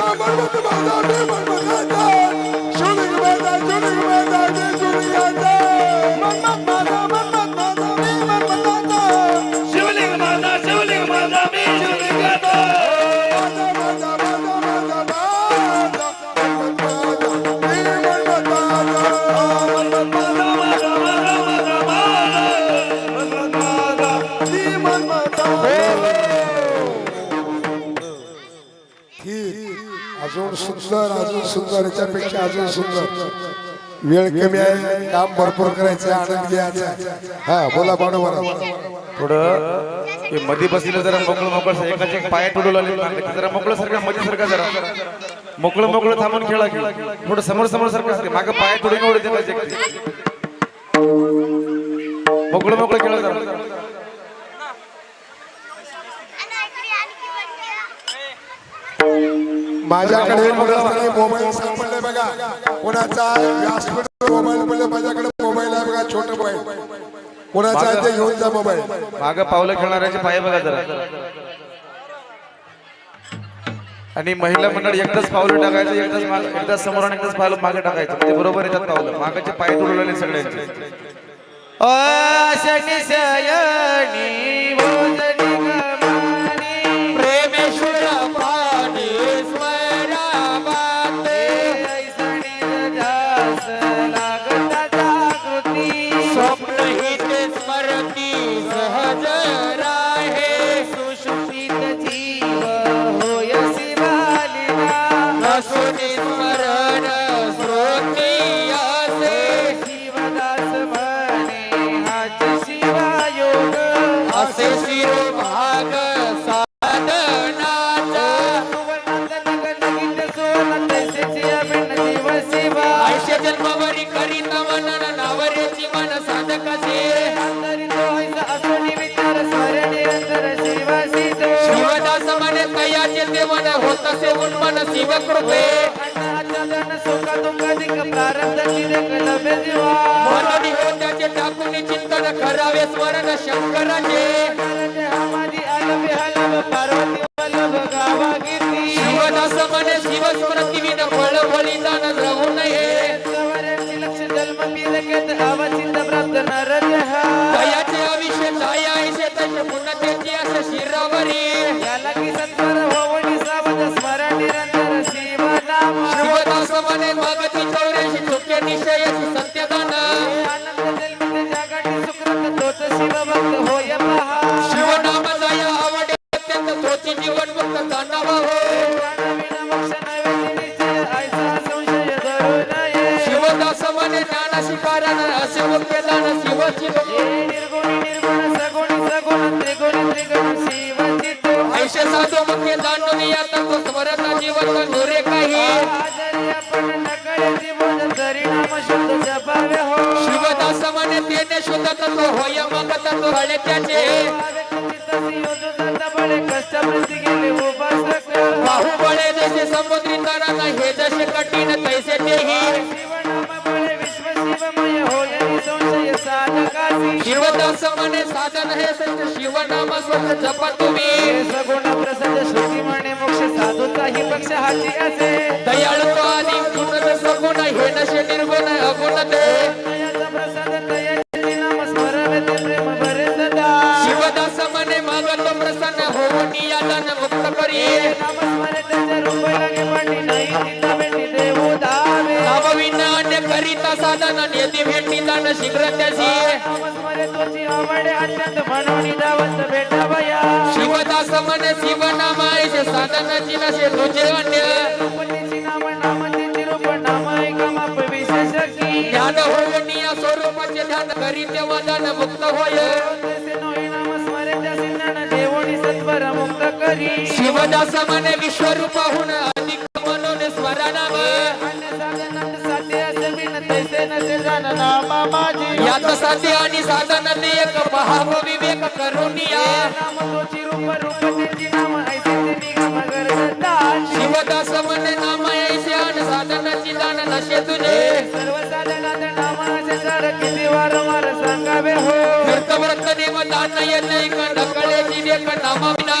bana vurma bana bir bana सुंदर अजून सुंदर याच्यापेक्षा अजून सुंदर. वेळ कमी आहे काम भरपूर करायचं आनंद घ्यायचा. हा बोला बरोबर थोडं ते मध्ये बसलेलं जरा मोकळं मोकळं एकाचे एक पाय तुडू लागले. जरा मोकळं सारखं मध्ये सारखं जरा. मोकळं मोकळं थांबून खेळा खेळ थोडं समोर समोर सारखं असते मागं पाय तुडून एवढे मोकळं मोकळं खेळा जरा. माझ्याकडे कोणाकडे मोबाईल सापडले बघा. कोणाचा मोबाईल पडले माझ्याकडे मोबाईल आहे बघा छोट मोबाईल. कोणाचा आहे ते घेऊन जा मोबाईल. मागं पावलं खेळणाऱ्याचे पाय बघा जरा. आणि महिला मंडळ एकदाच पावलं टाकायचं एकदाच माग- एकदाच समोर आणि एकदाच पावलं मागे टाकायचं. ते बरोबर येतात पावलं. मागाचे पाय तुडवलेले सगळ्यांचे. प्रेमेश्वर तयाचे देवन होत असे उन्मन शिव कृपे मनोनी होत्याचे टाकून चिंतन करावे स्मरण शंकराचे. शिवदास मने शिव स्मृती विन फळ राहू नये. तयाचे अविषय ऐसे तसे शिरावरी. शिवदास मने मागती चौऱ्याशी चुक्या निश्चयाची सत्यदान शिवनाम जाया आवडे अत्यंत तोची जीवन मुक्त जाणावा हो शिवदास मने ज्ञान शिकारण असे मुख्य दान शिवाची हळे त्याचे बाहुबळे जसे समुद्री तराना हे जसे कठीण तैसे तेही शिवदास मने साधन हे सत्य शिवनाम स्वच्छ जपा तुम्ही. सगुण प्रसन्न श्रुती म्हणे मोक्ष साधूचाही पक्ष हाती असे. दयाळु करीता साधन नेती भेटी जाण शिखर त्याची शिवदास मन शिव नामाईचे साधन जी नसे तुझे अन्य. ध्यान होऊन या स्वरूपाचे ध्यान करी तेव्हा मुक्त होय. शिवदास मन विश्वरूपाहून यात साथी आणि साधन एक पहाव विवेक करून या शिवदास मन नाम ऐसे आणि साधनाची दान नशे तुझे. सर्व सांगावे हो. व्रत देव दान येत एक नकळेची एक नामाविना.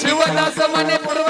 शिवदास मने पूर्व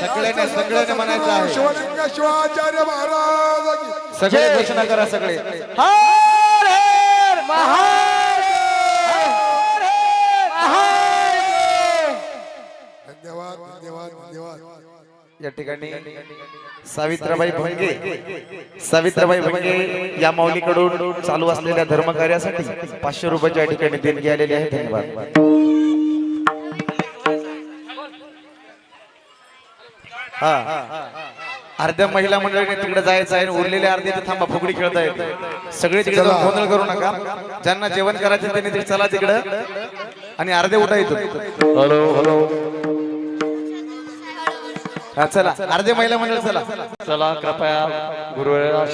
सगळ्यांना सगळ्यांना म्हणायचं आहे. शिवलिंग शिवाचार्य महाराज सगळे घोषणा करा सगळे. या ठिकाणी सावित्रीबाई भंगे सावित्रीबाई भंगे या माऊलीकडून चालू असलेल्या धर्मकार्यासाठी पाचशे रुपयाच्या ठिकाणी देणगी आलेली आहे. धन्यवाद. हा. अर्ध्या महिला मंडळीने तिकडे जायचं आहे आणि उरलेले अर्धे इथे थांबा फुगडी खेळता येते. सगळे तिकडे जाऊन गोंधळ करू नका. ज्यांना जेवण करायचं त्यांनी तिकडे चला तिकडं. आणि अर्धे उठा इथून. Hello hello. हा चला. अर्धे महिला मंडळ चला. चला कृपया गुरुवेळा